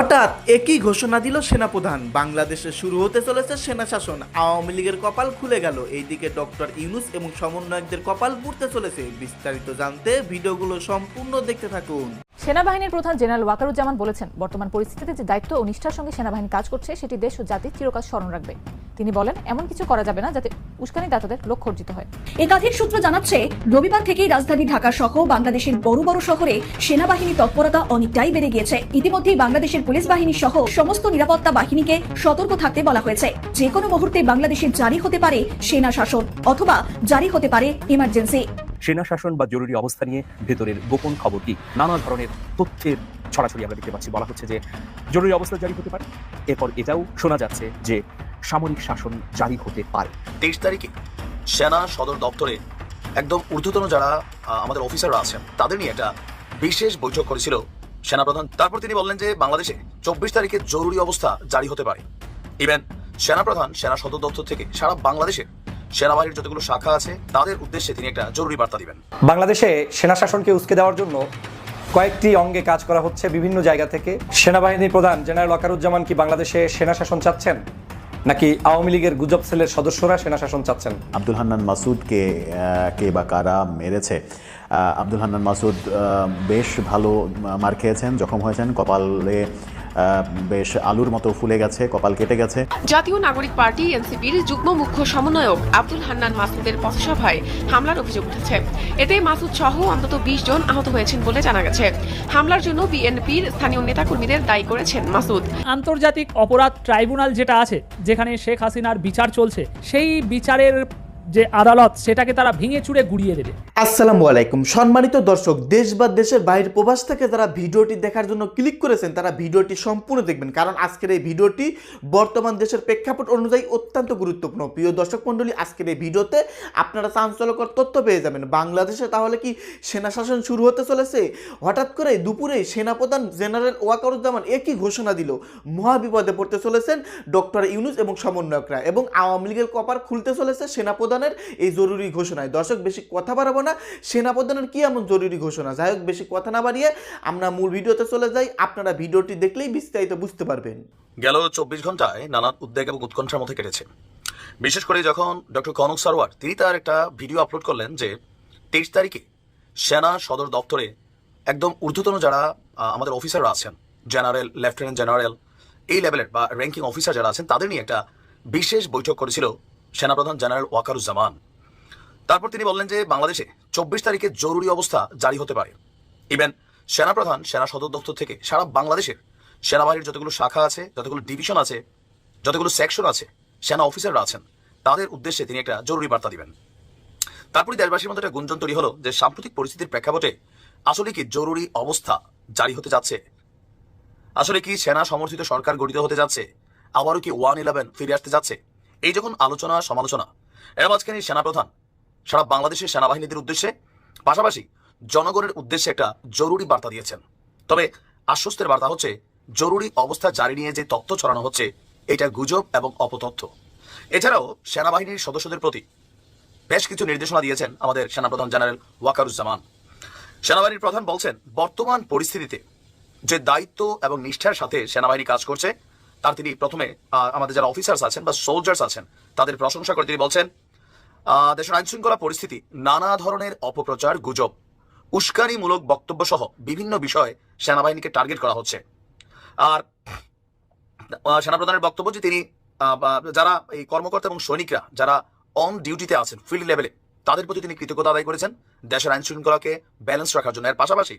হঠাৎ একই ঘোষণা দিল সেনাপ্রধান। বাংলাদেশে শুরু হতে চলেছে সেনা শাসন। আওয়ামী লীগের কপাল খুলে গেল। এইদিকে ডক্টর ইউনুস এবং সমন্বয়কদের কপাল পুড়তে চলেছে। বিস্তারিত জানতে ভিডিওগুলো সম্পূর্ণ দেখতে থাকুন। সেনাবাহিনীর প্রধান জেনারেল ওয়াকারুজ্জামান বলেছেন, বর্তমান পরিস্থিতিতে যে দায়িত্ব ও নিষ্ঠার সঙ্গে সেনাবাহিনী কাজ করছে, সেটি দেশ ও জাতি চিরকাল স্মরণ রাখবে। তিনি বলেন, এমন কিছু করা যাবে না যাতে উস্কানিদাতাদের লক্ষ্য অর্জিত হয়। একাধিক সূত্র জানাচ্ছে, রবিবার থেকেই রাজধানী ঢাকা সহ বাংলাদেশের বড় বড় শহরে সেনাবাহিনী তৎপরতা অনেকটাই বেড়ে গিয়েছে। ইতিমধ্যেই বাংলাদেশের পুলিশ বাহিনী সহ সমস্ত নিরাপত্তা বাহিনীকে সতর্ক থাকতে বলা হয়েছে। যে কোনো মুহূর্তে বাংলাদেশে জারি হতে পারে সেনা শাসন অথবা জারি হতে পারে ইমার্জেন্সি সেনা শাসন বা জরুরি অবস্থা নিয়ে ভেতরের গোপন খবর কি? নানা ধরনের তথ্যের ছড়াছড়ি আমরা দেখতে পাচ্ছি। বলা হচ্ছে যে জরুরি অবস্থা জারি হতে পারে। এরপর এটাও শোনা যাচ্ছে যে সামরিক শাসন জারি হতে পারে। তেইশ তারিখে সেনা সদর দপ্তরে একদম ঊর্ধ্বতন যারা আমাদের অফিসাররা আছেন, তাদের নিয়ে একটা বিশেষ বৈঠক করেছিল সেনাপ্রধান। তারপর তিনি বললেন যে বাংলাদেশে চব্বিশ তারিখে জরুরি অবস্থা জারি হতে পারে। ইভেন সেনাপ্রধান, সেনা সদর দপ্তর থেকে সারা বাংলাদেশে সেনাবাহিনীর যতগুলো শাখা আছে তাদের উদ্দেশ্যে তিনি একটা জরুরি বার্তা দিবেন। বাংলাদেশে সেনা শাসনকে উস্কে দেওয়ার জন্য কয়েকটি অঙ্গে কাজ করা হচ্ছে বিভিন্ন জায়গা থেকে। সেনাবাহিনী প্রধান জেনারেল ওয়াকারুজ্জামান কি বাংলাদেশে সেনা শাসন চাচ্ছেন? নাকি আওয়ামী লীগের গুজব সেলের সদস্যরা সেনা শাসন চাচ্ছেন? আব্দুল হান্নান মাসুদকে কে বা কারা মেরেছে? আব্দুল হান্নান মাসুদ বেশ ভালো মার খেয়েছেন জখম হয়েছেন। কপালে বেশ আলুর মতো ফুলে গেছে কপাল কেটে গেছে। জাতীয় নাগরিক পার্টি এনসিপির যুগ্ম মুখ্য সমন্বয়ক আব্দুল হান্নান মাসুদের পথসভায় হামলার অভিযোগ উঠেছে। এতে মাসুদ সহ অন্তত বিশ জন আহত হয়েছেন বলে জানা গেছে। হামলার জন্য বিএনপির স্থানীয় নেতাকর্মীদের দায়ী করেছেন মাসুদ। আন্তর্জাতিক অপরাধ ট্রাইব্যুনাল যেটা আছে যেখানে শেখ হাসিনার বিচার চলছে সেই বিচারের যে আদালত সেটাকে তারা ভেঙে চুরে গুড়িয়ে দেবে। আসসালামু আলাইকুম। সম্মানিত দর্শক, দেশ বা দেশের বাইরের প্রবাস থেকে যারা ভিডিওটি দেখার জন্য ক্লিক করেছেন, তারা ভিডিওটি সম্পূর্ণ দেখবেন। কারণ আজকের এই ভিডিওটি বর্তমান দেশের প্রেক্ষাপট অনুযায়ী অত্যন্ত গুরুত্বপূর্ণ। প্রিয় দর্শক মণ্ডলী, আজকের এই ভিডিওতে আপনারা চাঞ্চল্যকর তথ্য পেয়ে যাবেন। বাংলাদেশে তাহলে কি সেনা শাসন শুরু হতে চলেছে? হঠাৎ করে দুপুরে সেনাপ্রধান জেনারেল ওয়াকারুজ্জামান একই ঘোষণা দিল, মহাবিপদে পড়তে চলেছেন ডক্টর ইউনুস এবং সমন্বয়করা এবং আওয়ামী লীগের কপার খুলতে চলেছে সেনাপ্রধানের এই জরুরি ঘোষণায়। দর্শক, বেশি কথা বাড়াবো না। সেনাপ্রধানের কি এমন জরুরি ঘোষণা? যাই হোক, বেশি কথা না বাড়িয়ে আমরা মূল ভিডিওতে চলে যাই। আপনারা ভিডিওটি দেখলেই বিস্তারিত বুঝতে পারবেন। গেল চব্বিশ ঘন্টায় নানান উদ্বেগ এবং উৎকণ্ঠার মধ্যে কেটেছে। বিশেষ করে যখন ডক্টর কনক সারোয়ার তিনি তার একটা ভিডিও আপলোড করলেন যে, তেইশ তারিখে সেনা সদর দপ্তরে একদম ঊর্ধ্বতন যারা আমাদের অফিসাররা আছেন, জেনারেল, লেফটেন্যান্ট জেনারেল, এই লেভেলের বা র্যাঙ্কিং অফিসার যারা আছেন, তাদের নিয়ে একটা বিশেষ বৈঠক করেছিল সেনাপ্রধান জেনারেল ওয়াকারুজ্জামান। তারপর তিনি বললেন যে বাংলাদেশে চব্বিশ তারিখে জরুরি অবস্থা জারি হতে পারে। ইভেন সেনাপ্রধান, সেনা সদর দপ্তর থেকে সারা বাংলাদেশের সেনাবাহিনীর যতগুলো শাখা আছে, যতগুলো ডিভিশন আছে, যতগুলো সেকশন আছে, সেনা অফিসাররা আছেন, তাদের উদ্দেশ্যে তিনি একটা জরুরি বার্তা দিবেন। তারপরে দেশবাসীর মধ্যে একটা গুঞ্জন তৈরি হলো যে সাম্প্রতিক পরিস্থিতির প্রেক্ষাপটে আসলে কি জরুরি অবস্থা জারি হতে যাচ্ছে? আসলে কি সেনা সমর্থিত সরকার গঠিত হতে যাচ্ছে? আবারও কি ওয়ান ইলেভেন ফিরে আসতে যাচ্ছে? এই যখন আলোচনা সমালোচনা, এর মাঝখানে সেনাপ্রধান সারা বাংলাদেশের সেনাবাহিনীদের উদ্দেশ্যে, পাশাপাশি জনগণের উদ্দেশ্যে একটা জরুরি বার্তা দিয়েছেন। তবে আশ্বস্তের বার্তা হচ্ছে, জরুরি অবস্থা জারি নিয়ে যে তথ্য ছড়ানো হচ্ছে, এটা গুজব এবং অপতথ্য। এছাড়াও সেনাবাহিনীর সদস্যদের প্রতি বেশ কিছু নির্দেশনা দিয়েছেন আমাদের সেনাপ্রধান জেনারেল ওয়াকারুজ্জামান। সেনাবাহিনীর প্রধান বলছেন, বর্তমান পরিস্থিতিতে যে দায়িত্ব এবং নিষ্ঠার সাথে সেনাবাহিনী কাজ করছে, তার তিনি প্রথমে আমাদের যারা অফিসার্স আছেন বা সোলজার্স আছেন, তাদের প্রশংসা করে তিনি বলছেন দেশের আইনশৃঙ্খলা পরিস্থিতি, নানা ধরনের অপপ্রচার, গুজব, উস্কানিমূলক বক্তব্য সহ বিভিন্ন বিষয়ে সেনাবাহিনীকে টার্গেট করা হচ্ছে। আর সেনাপ্রধানের বক্তব্য যে তিনি যারা এই কর্মকর্তা এবং সৈনিকরা যারা অন ডিউটিতে আছেন ফিল্ড লেভেলে তাদের প্রতি তিনি কৃতজ্ঞতা আদায় করেছেন। দেশের আইন শৃঙ্খলাকে ব্যালেন্স রাখার জন্য। এর পাশাপাশি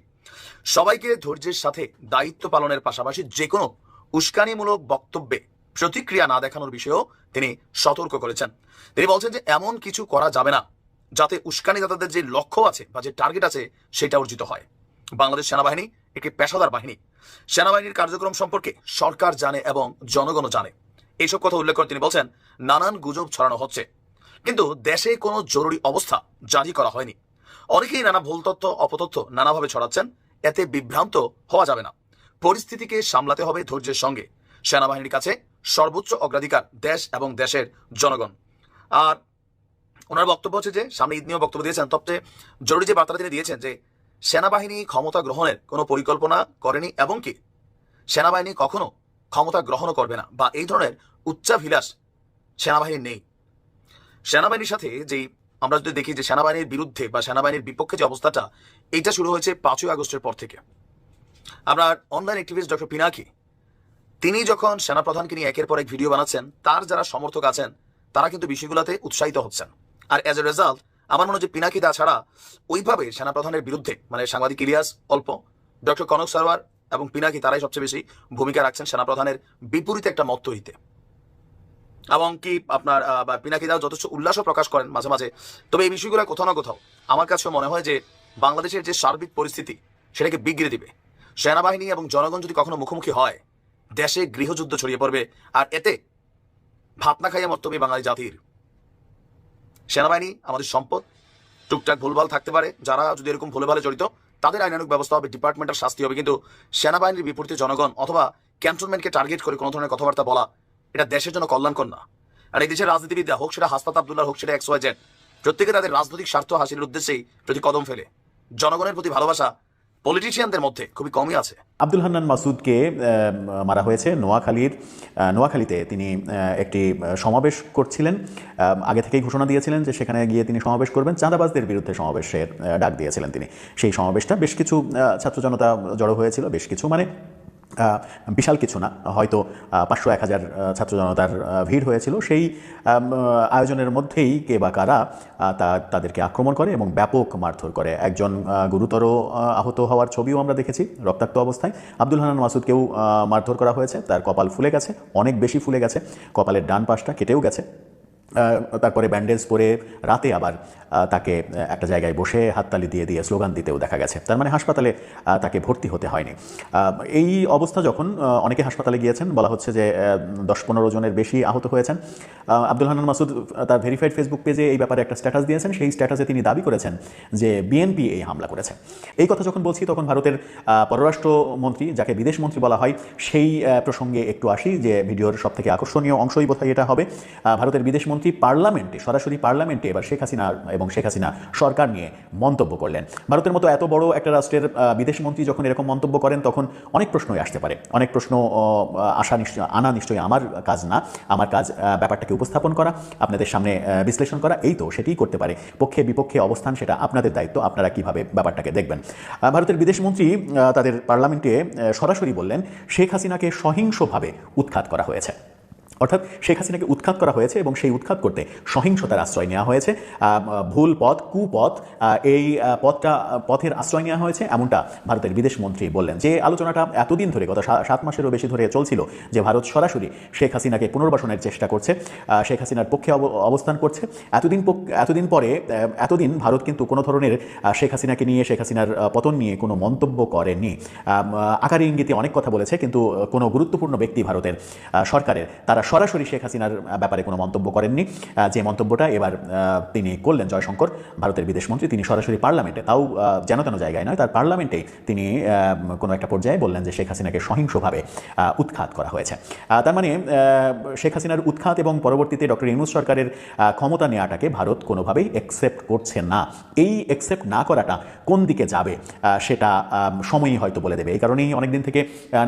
সবাইকে ধৈর্যের সাথে দায়িত্ব পালনের পাশাপাশি যে কোনো উস্কানিমূলক বক্তব্যে প্রতিক্রিয়া না দেখানোর বিষয়েও তিনি সতর্ক করেছেন। তিনি বলছেন যে এমন কিছু করা যাবে না, যাতে উস্কানিদাতাদের যে লক্ষ্য আছে বা যে টার্গেট আছে সেটা অর্জিত হয়। বাংলাদেশ সেনাবাহিনী একটি পেশাদার বাহিনী। সেনাবাহিনীর কার্যক্রম সম্পর্কে সরকার জানে এবং জনগণও জানে। এইসব কথা উল্লেখ করে তিনি বলছেন, নানান গুজব ছড়ানো হচ্ছে। কিন্তু দেশে কোনো জরুরি অবস্থা জারি করা হয়নি। অনেকেই নানা ভুল তথ্য, অপতথ্য নানাভাবে ছড়াচ্ছেন। এতে বিভ্রান্ত হওয়া যাবে না। পরিস্থিতিকে সামলাতে হবে ধৈর্যের সঙ্গে। সেনাবাহিনীর কাছে সর্বোচ্চ অগ্রাধিকার দেশ এবং দেশের জনগণ। আর ওনার বক্তব্য হচ্ছে যে, সামনে ঈদ নিয়েও বক্তব্য দিয়েছেন, তবে জরুরি যে বার্তাটা তিনি দিয়েছেন যে, সেনাবাহিনী ক্ষমতা গ্রহণের কোনো পরিকল্পনা করেনি এবং কি সেনাবাহিনী কখনো ক্ষমতা গ্রহণও করবে না বা এই ধরনের উচ্চাভিলাষ সেনাবাহিনীর নেই। সেনাবাহিনীর সাথে যেই আমরা যদি দেখি যে সেনাবাহিনীর বিরুদ্ধে বা সেনাবাহিনীর বিপক্ষে যে অবস্থাটা, এইটা শুরু হয়েছে পাঁচই আগস্টের পর থেকে। আপনার অনলাইন অ্যাক্টিভিস্ট ডক্টর পিনাকি তিনি যখন সেনাপ্রধানকে নিয়ে একের পর এক ভিডিও বানাচ্ছেন, তার যারা সমর্থক আছেন, তারা কিন্তু বিষয়গুলোতে উৎসাহিত হচ্ছেন। আর অ্যাজ এ রেজাল্ট আমার মনে যে পিনাকি দা ছাড়া ওইভাবে সেনাপ্রধানের বিরুদ্ধে মানে সাংবাদিক ইলিয়াস, অল্প, ডক্টর কনক সারওয়ার এবং পিনাকি তারাই সবচেয়ে বেশি ভূমিকা রাখছেন সেনাপ্রধানের বিপরীতে একটা মত তৈরিতে এবং কি আপনার পিনাকি দাও যথেষ্ট উল্লাসও প্রকাশ করেন মাঝে মাঝে। তবে এই বিষয়গুলো কোথাও না কোথাও আমার কাছে মনে হয় যে বাংলাদেশের যে সার্বিক পরিস্থিতি, সেটাকে বিগড়ে দিবে। সেনাবাহিনী এবং জনগণ যদি কখনো মুখোমুখি হয় দেশে গৃহযুদ্ধ ছড়িয়ে পড়বে, আর এতে ভাত না খাইয়া মর্তবে বাঙালি জাতির। সেনাবাহিনী, আমাদের সম্পদ, টুকটাক ভুলভাল থাকতে পারে, যারা যদি এরকম ভুলভালে জড়িত, তাদের আইনানুক ব্যবস্থা হবে, ডিপার্টমেন্টের শাস্তি হবে, কিন্তু সেনাবাহিনীর বিপরীতে জনগণ অথবা ক্যান্টনমেন্টকে টার্গেট করে কোনো ধরনের কথাবার্তা বলা, এটা দেশের জন্য কল্যাণকর না। আর এই দেশের রাজনীতিবিদ্যা হোক সেটা হাসপাত আবদুল্লাহ, হোক সেটা এক্স ওয়াই জেড, প্রত্যেকে তাদের রাজনৈতিক স্বার্থ হাসিলের উদ্দেশ্যেই প্রতি কদম ফেলে। জনগণের প্রতি ভালোবাসা পলিটিশিয়ানদের মধ্যে খুবই কমই আছে। আব্দুল হান্নান মাসুদকে মারা হয়েছে নোয়াখালীর নোয়াখালীতে তিনি একটি সমাবেশ করছিলেন। আগে থেকেই ঘোষণা দিয়েছিলেন যে সেখানে গিয়ে তিনি সমাবেশ করবেন। চাঁদাবাজদের বিরুদ্ধে সমাবেশের ডাক দিয়েছিলেন তিনি। সেই সমাবেশটা বেশ কিছু ছাত্র জনতা জড়ো হয়েছিল, বেশ কিছু মানে বিশাল কিছু না। হয়তো পাঁচশো এক হাজার ছাত্র জনতার ভিড় হয়েছিল। সেই আয়োজনের মধ্যেই কে বা কারা তা, তাদেরকে আক্রমণ করে এবং ব্যাপক মারধর করে। একজন গুরুতর আহত হওয়ার ছবিও আমরা দেখেছি রক্তাক্ত অবস্থায়। আব্দুল হান্নান মাসুদকেও মারধর করা হয়েছে। তার কপাল ফুলে গেছে, অনেক বেশি ফুলে গেছে। কপালের ডান পাশটা কেটেও গেছে। তারপরে ব্যান্ডেজ পরে রাতে আবার তাকে একটা জায়গায় বসে হাততালি দিয়ে দিয়ে স্লোগান দিতেও দেখা গেছে। তার মানে হাসপাতালে তাকে ভর্তি হতে হয়নি। এই অবস্থা যখন অনেকে হাসপাতালে গিয়েছেন, বলা হচ্ছে যে দশ পনেরো জনের বেশি আহত হয়েছেন। আব্দুল হান্নান মাসুদ তার ভেরিফাইড ফেসবুক পেজে এই ব্যাপারে একটা স্ট্যাটাস দিয়েছেন। সেই স্ট্যাটাসে তিনি দাবি করেছেন যে, বিএনপি এই হামলা করেছে। এই কথা যখন বলছি, তখন ভারতের পররাষ্ট্রমন্ত্রী, যাকে বিদেশ মন্ত্রী বলা হয়, সেই প্রসঙ্গে একটু আসি যে, ভিডিওর সব থেকে আকর্ষণীয় অংশই বোধহয় এটা হবে। ভারতের বিদেশ মন্ত্রী পার্লামেন্টে সরাসরি পার্লামেন্টে এবার শেখ হাসিনা এবং শেখ হাসিনা সরকার নিয়ে মন্তব্য করলেন। ভারতের মতো এত বড় একটা রাষ্ট্রের আহ, বিদেশ মন্ত্রী যখন এরকম মন্তব্য করেন তখন অনেক প্রশ্নই আসতে পারে। অনেক প্রশ্ন আসা নিশ্চয় আনা নিশ্চয়ই আমার কাজ না। আমার কাজ ব্যাপারটাকে উপস্থাপন করা আপনাদের সামনে বিশ্লেষণ করা এই তো সেটিই করতে পারে। পক্ষে বিপক্ষে অবস্থান সেটা আপনাদের দায়িত্ব আপনারা কীভাবে ব্যাপারটাকে দেখবেন। ভারতের বিদেশমন্ত্রী তাদের পার্লামেন্টে সরাসরি বললেন শেখ হাসিনাকে সহিংসভাবে উৎখাত করা হয়েছে। অর্থাৎ শেখ হাসিনাকে উৎখাত করা হয়েছে এবং সেই উৎখাত করতে সহিংসতার আশ্রয় নেওয়া হয়েছে। ভুল পথ, কুপথ এই পথটা, পথের আশ্রয় নেওয়া হয়েছে, এমনটা ভারতের বিদেশ মন্ত্রী বললেন। যে আলোচনাটা এতদিন ধরে, গত সাত মাসেরও বেশি ধরে চলছিল, যে ভারত সরাসরি শেখ হাসিনাকে পুনর্বাসনের চেষ্টা করছে শেখ হাসিনার পক্ষে অব- অবস্থান করছে, এতদিন এতদিন পরে এতদিন ভারত কিন্তু কোনো ধরনের শেখ হাসিনাকে নিয়ে, শেখ হাসিনার পতন নিয়ে কোনো মন্তব্য করেনি। আকারে ইঙ্গিতে অনেক কথা বলেছে, কিন্তু কোনো গুরুত্বপূর্ণ ব্যক্তি ভারতের সরকারের, তারা সরাসরি শেখ হাসিনার ব্যাপারে কোনো মন্তব্য করেননি। যে মন্তব্যটা এবার তিনি করলেন জয়শঙ্কর, ভারতের বিদেশমন্ত্রী, তিনি সরাসরি পার্লামেন্টে, তাও যেন তেন জায়গায় নয়, তার পার্লামেন্টে তিনি কোনো একটা পর্যায়ে বললেন যে শেখ হাসিনাকে সহিংসভাবে উৎখাত করা হয়েছে। তার মানে শেখ হাসিনার উৎখাত এবং পরবর্তীতে ডক্টর ইউনুস সরকারের ক্ষমতা নেওয়াটাকে ভারত কোনোভাবেই একসেপ্ট করছে না। এই একসেপ্ট না করাটা কোন দিকে যাবে সেটা সময়ই হয়তো বলে দেবে। এই কারণেই অনেকদিন থেকে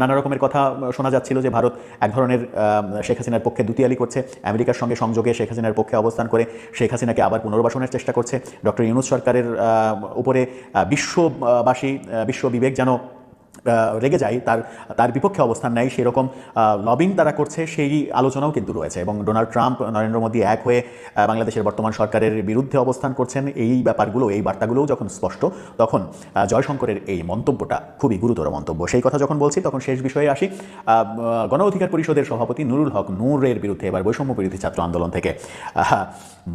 নানা রকমের কথা শোনা যাচ্ছিল যে ভারত এক ধরনের শেখ হাসিনার পক্ষে দুতিয়ালি করছে, আমেরিকার সঙ্গে সংযোগে শেখ হাসিনার পক্ষে অবস্থান করে শেখ হাসিনাকে আবার পুনর্বাসনের চেষ্টা করছে। ডক্টর ইউনুস সরকারের উপরে বিশ্ববাসী বিশ্ব বিবেক যেন রেগে যায়, তার তার বিপক্ষে অবস্থান নেয় সেরকম লবিং তারা করছে, সেই আলোচনাও কিন্তু রয়েছে এবং ডোনাল্ড ট্রাম্প, নরেন্দ্র মোদী এক হয়ে বাংলাদেশের বর্তমান সরকারের বিরুদ্ধে অবস্থান করছেন। এই ব্যাপারগুলো, এই বার্তাগুলোও যখন স্পষ্ট, তখন জয়শঙ্করের এই মন্তব্যটা খুবই গুরুতর মন্তব্য। সেই কথা যখন বলছি, তখন শেষ বিষয়ে আসি। গণ অধিকার পরিষদের সভাপতি নুরুল হক নূরের বিরুদ্ধে এবার বৈষম্য বিরোধী ছাত্র আন্দোলন থেকে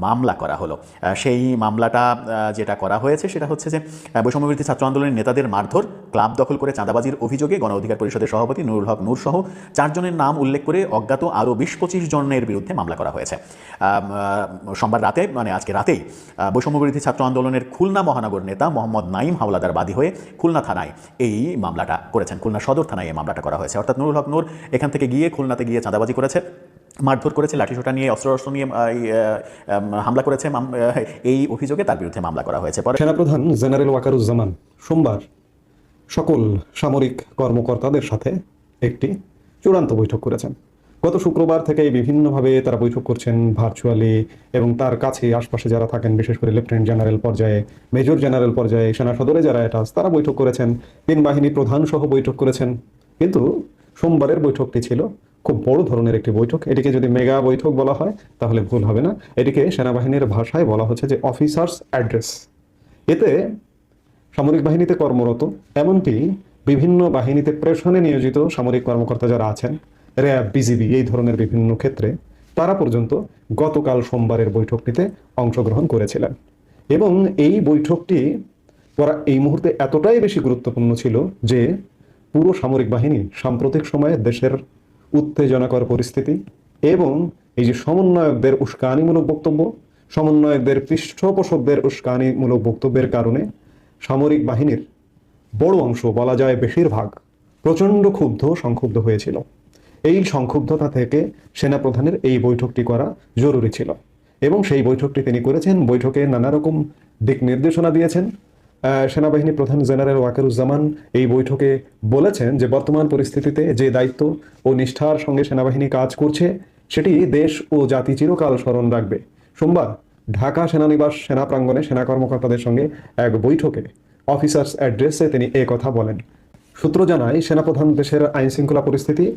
মামলা করা হলো। সেই মামলাটা যেটা করা হয়েছে, সেটা হচ্ছে যে বৈষম্য বিরোধী ছাত্র আন্দোলনের নেতাদের মারধর, ক্লাব দখল করে চাঁদাবাজির অভিযোগে গণ অধিকার পরিষদের সভাপতি নুরুল হক নূর সহ চারজনের নাম উল্লেখ করে অজ্ঞাত আরও বিশ পঁচিশ জনের বিরুদ্ধে মামলা করা হয়েছে। সোমবার রাতে মানে আজকে রাতেই আহ, বৈষম্য বিরোধী ছাত্র আন্দোলনের খুলনা মহানগর নেতা মোহাম্মদ নাইম হাওলাদার বাদী হয়ে খুলনা থানায় এই মামলাটা করেছেন। খুলনা সদর থানায় এই মামলাটা করা হয়েছে। অর্থাৎ নুরুল হক নূর এখান থেকে গিয়ে খুলনাতে গিয়ে চাঁদাবাজি করেছে মারধর করেছে লাঠিসোঁটা নিয়ে অস্ত্র অস্ত্র নিয়ে হামলা করেছে এই অভিযোগে তার বিরুদ্ধে মামলা করা হয়েছে। পরে সেনাপ্রধান জেনারেল ওয়াকারুজ্জামান সোমবার সকল সামরিক কর্মকর্তাদের সাথে একটি চূড়ান্ত বৈঠক করেছেন। গত শুক্রবার থেকে বিভিন্নভাবে তারা বৈঠক করছেন ভার্চুয়ালি এবং তার কাছে আশপাশে যারা থাকেন, বিশেষ করে লেফটেন্যান্ট জেনারেল পর্যায়ে, মেজর জেনারেল পর্যায়ে, সেনা সদরে যারা এটা তারা বৈঠক করেছেন। তিন বাহিনী প্রধান সহ বৈঠক করেছেন। কিন্তু সোমবারের বৈঠকটি ছিল খুব বড় ধরনের একটি বৈঠক। এটিকে যদি মেগা বৈঠক বলা হয়, তাহলে ভুল হবে না। এটিকে সেনাবাহিনীর ভাষায় বলা হচ্ছে যে অফিসার্স অ্যাড্রেস এতে সামরিক বাহিনীতে কর্মরত, এমনকি বিভিন্ন বাহিনীতে প্রেষণে নিয়োজিত সামরিক কর্মকর্তা যারা আছেন, র্যাব, বিজিবি, এই ধরনের বিভিন্ন ক্ষেত্রে, তারা পর্যন্ত গতকাল সোমবারের বৈঠকটিতে অংশগ্রহণ করেছিলেন। এবং এই বৈঠকটি করা এই মুহূর্তে এতটাই বেশি গুরুত্বপূর্ণ ছিল যে, পুরো সামরিক বাহিনী সাম্প্রতিক সময়ে দেশের উত্তেজনাকর পরিস্থিতি এবং এই যে সমন্বয়কদের উস্কানিমূলক বক্তব্য, সমন্বয়কদের পৃষ্ঠপোষকদের উস্কানিমূলক বক্তব্যের কারণে সামরিক বাহিনীর বড় অংশ বলা যায় বেশিরভাগ প্রচণ্ড ক্ষুব্ধ সংক্ষুব্ধ হয়েছিল। এই সংক্ষুব্ধতা থেকে সেনাপ্রধানের এই বৈঠকটি করা জরুরি ছিল এবং সেই বৈঠকটি তিনি করেছেন। বৈঠকে নানা রকম দিক নির্দেশনা দিয়েছেন। সেনাবাহিনী প্রধান জেনারেল ওয়াকারুজ্জামান এই বৈঠকে বলেছেন যে বর্তমান পরিস্থিতিতে যে দায়িত্ব ও নিষ্ঠার সঙ্গে সেনাবাহিনী কাজ করছে, সেটি দেশ ও জাতি চিরকাল স্মরণ রাখবে। সোমবার ঢাকা সেনানিবাস সেনা প্রাঙ্গনে সেনা কর্মকর্তাদের সঙ্গে এক বৈঠকে অফিসার্স অ্যাড্রেসে তিনি এ কথা বলেন। সূত্র জানায়, সেনাপ্রধান দেশের আইন শৃঙ্খলা পরিস্থিতি,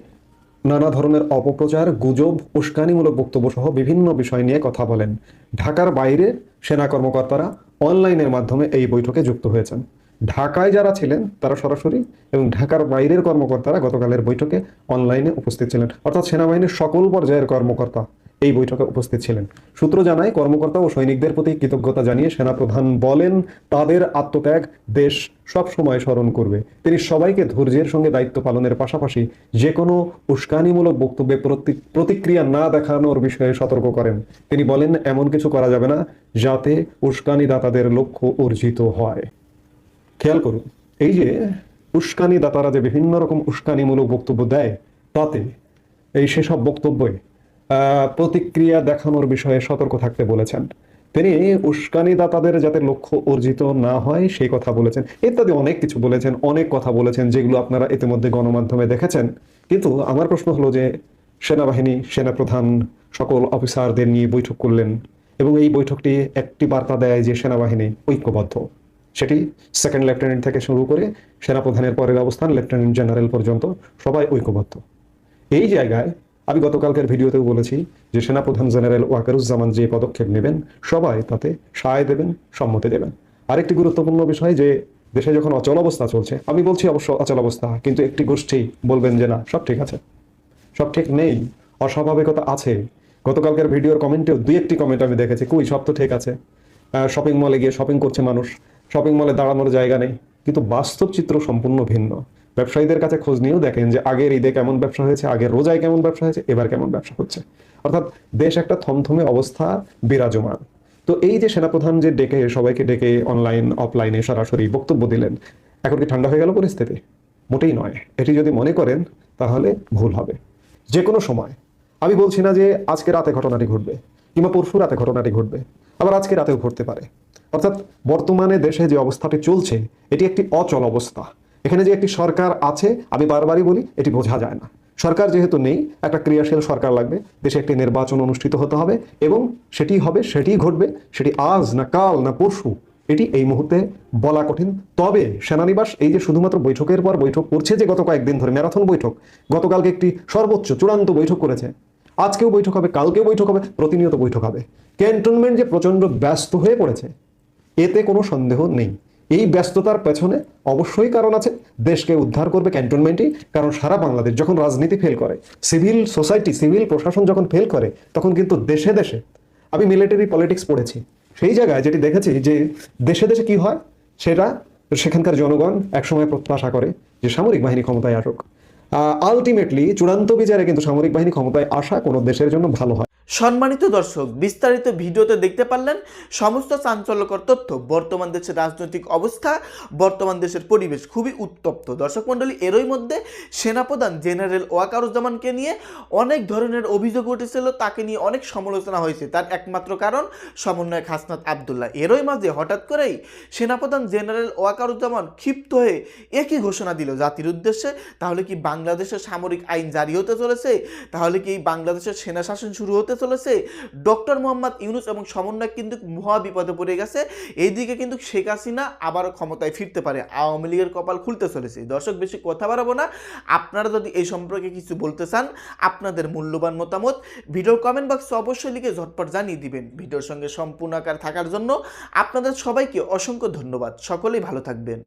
নানা ধরনের অপপ্রচার, গুজব, উস্কানিমূলক বক্তব্য সহ বিভিন্ন বিষয় নিয়ে কথা বলেন। ঢাকার বাইরে সেনা কর্মকর্তারা অনলাইনের মাধ্যমে এই বৈঠকে যুক্ত হয়েছেন। ঢাকায় যারা ছিলেন, তারা সরাসরি এবং ঢাকার বাইরের কর্মকর্তারা গতকালের বৈঠকে অনলাইনে উপস্থিত ছিলেন। অর্থাৎ সেনাবাহিনীর সকল পর্যায়ের কর্মকর্তা এই বৈঠকে উপস্থিত ছিলেন। সূত্র জানায়, কর্মকর্তা ও সৈনিকদের প্রতি কৃতজ্ঞতা জানিয়ে সেনাপ্রধান বলেন, তাদের আত্মত্যাগ দেশ সব সময় স্মরণ করবে। তিনি সবাইকে ধৈর্যের সঙ্গে দায়িত্ব পালনের পাশাপাশি যে কোনো উস্কানিমূলক বক্তব্যে প্রতিক্রিয়া না দেখানোর বিষয়ে সতর্ক করেন। তিনি বলেন, এমন কিছু করা যাবে না যাতে উস্কানিদাতাদের লক্ষ্য অর্জিত হয়। খেয়াল করুন, এই যে উস্কানি দাতারা যে বিভিন্ন রকম উস্কানিমূলক বক্তব্য দেয়, তাতে এই সেসব বক্তব্যে প্রতিক্রিয়া দেখানোর বিষয়ে সতর্ক থাকতে বলেছেন। তিনি উস্কানি দাতাদের যাতে লক্ষ্য অর্জিত না হয়, সেই কথা বলেছেন। ইত্যাদি অনেক কিছু বলেছেন, অনেক কথা বলেছেন, যেগুলো আপনারা ইতিমধ্যে গণমাধ্যমে দেখেছেন। কিন্তু আমার প্রশ্ন হলো যে, সেনাবাহিনী, সেনাপ্রধান সকল অফিসারদের নিয়ে বৈঠক করলেন এবং এই বৈঠকটি একটি বার্তা দেয় যে, সেনাবাহিনী ঐক্যবদ্ধ। সেটি সেকেন্ড লেফটেন্যান্ট থেকে শুরু করে সেনাপ্রধানের পরের অবস্থান লেফটেন্যান্ট জেনারেল পর্যন্ত সবাই ঐক্যবদ্ধ। এই জায়গায় আমি গতকালকের ভিডিওতেও বলেছি যে সেনাপ্রধান জেনারেল ওয়াকারুজ্জামান যে পদক্ষেপ নেবেন, সবাই তাতে সায় দেবেন, সম্মতি দেবেন। আরেকটি গুরুত্বপূর্ণ বিষয় যে দেশে যখন অচল অবস্থা চলছে, আমি বলছি অবশ্য অচল অবস্থা, কিন্তু একটি গোষ্ঠী বলবেন যে না, সব ঠিক আছে। সব ঠিক নেই, অস্বাভাবিকতা আছে। গতকালকের ভিডিওর কমেন্টেও দুই একটি কমেন্ট আমি দেখেছি, কই সব তো ঠিক আছে। শপিং মলে গিয়ে শপিং করছে মানুষ। শপিং মলে দাঁড়ানোর জায়গা নেই। কিন্তু বাস্তব চিত্র সম্পূর্ণ ভিন্ন। ব্যবসায়ীদের কাছে খোঁজ নিয়েও দেখেন যে আগের ঈদে কেমন ব্যবসা হয়েছে, আগের রোজায় কেমন ব্যবসা হয়েছে, এবার কেমন ব্যবসা হচ্ছে। অর্থাৎ দেশ একটা থমথমে অবস্থা বিরাজমান। তো এই যে সেনাপ্রধান যে ডেকে, সবাইকে ডেকে অনলাইন অফলাইনে সরাসরি বক্তব্য দিলেন, এখন কি ঠান্ডা হয়ে গেল পরিস্থিতি? মোটেই নয়। এটি যদি মনে করেন, তাহলে ভুল হবে। যে কোনো সময়। আমি বলছি না যে আজকে রাতে ঘটনাটি ঘটবে, কিংবা পরশু রাতে ঘটনাটি ঘটবে, আবার আজকে রাতেও ঘটতে পারে। অর্থাৎ বর্তমানে দেশে যে অবস্থাটি চলছে, এটি একটি অচল অবস্থা। এখানে যে একটি সরকার আছে, আমি বারবারই বলি, এটি বোঝা যায় না। সরকার যেহেতু নেই, একটা ক্রিয়াশীল সরকার লাগবে, দেশে একটি নির্বাচন অনুষ্ঠিত হতে হবে এবং সেটি হবে সেটি ঘটবে, সেটি আজ না কাল না পরশু, এটি এই মুহূর্তে বলা কঠিন। তবে সেনানিবাস এই যে শুধুমাত্র বৈঠকের পর বৈঠক করছে যে গত কয়েকদিন ধরে, ম্যারাথন বৈঠক, গতকালকে একটি সর্বোচ্চ চূড়ান্ত বৈঠক করেছে। আজকেও বৈঠক হবে, কালকেও বৈঠক হবে, প্রতিনিয়ত বৈঠক হবে। ক্যান্টনমেন্ট যে প্রচণ্ড ব্যস্ত হয়ে পড়েছে এতে কোনো সন্দেহ নেই। এই ব্যস্ততার পেছনে অবশ্যই কারণ আছে। দেশকে উদ্ধার করবে ক্যান্টনমেন্টই, কারণ সারা বাংলাদেশ যখন রাজনীতি ফেল করে সিভিল সোসাইটি সিভিল প্রশাসন যখন ফেল করে, তখন কিন্তু দেশে দেশে, আমি মিলিটারি পলিটিক্স পড়েছি। সেই জায়গায় যেটি দেখেছি যে দেশে দেশে কি হয়, সেটা সেখানকার জনগণ একসময় প্রত্যাশা করে যে সামরিক বাহিনী ক্ষমতায় আসুক। আলটিমেটলি চূড়ান্ত বিচারে কিন্তু সামরিক বাহিনী ক্ষমতায় আসা কোনো দেশের জন্য ভালো হয় সম্মানিত দর্শক, বিস্তারিত ভিডিওতে দেখতে পারলেন সমস্ত চাঞ্চল্যকর তথ্য। বর্তমান দেশের রাজনৈতিক অবস্থা, বর্তমান দেশের পরিবেশ খুবই উত্তপ্ত। দর্শক মণ্ডলী, এরই মধ্যে সেনাপ্রধান জেনারেল ওয়াকারুজ্জামানকে নিয়ে অনেক ধরনের অভিযোগ উঠেছিল, তাকে নিয়ে অনেক সমালোচনা হয়েছে। তার একমাত্র কারণ সমন্বয়ক হাসনাত আবদুল্লাহ। এরই মাঝে হঠাৎ করেই সেনাপ্রধান জেনারেল ওয়াকারুজ্জামান ক্ষিপ্ত হয়ে একই ঘোষণা দিল, জাতির উদ্দেশ্যে, তাহলে কি বাংলাদেশের সামরিক আইন জারি হতে চলেছে? তাহলে কি বাংলাদেশের সেনা শাসন শুরু হতে চলেছে। ডক্টর মোহাম্মদ ইউনুস এবং সমন্বয় কিন্তু মহা বিপদে পড়ে গেছে। এইদিকে কিন্তু শেখ হাসিনা আবারও ক্ষমতায় ফিরতে পারে। আওয়ামী লীগের কপাল খুলতে চলেছে। দর্শক, বেশি কথা বাড়াবো না। আপনারা যদি এই সম্পর্কে কিছু বলতে চান, আপনাদের মূল্যবান মতামত ভিডিওর কমেন্ট বক্সে অবশ্যই লিখে ঝটপট জানিয়ে দিবেন। ভিডিওর সঙ্গে সম্পূর্ণ আকার থাকার জন্য আপনাদের সবাইকে অসংখ্য ধন্যবাদ। সকলেই ভালো থাকবেন।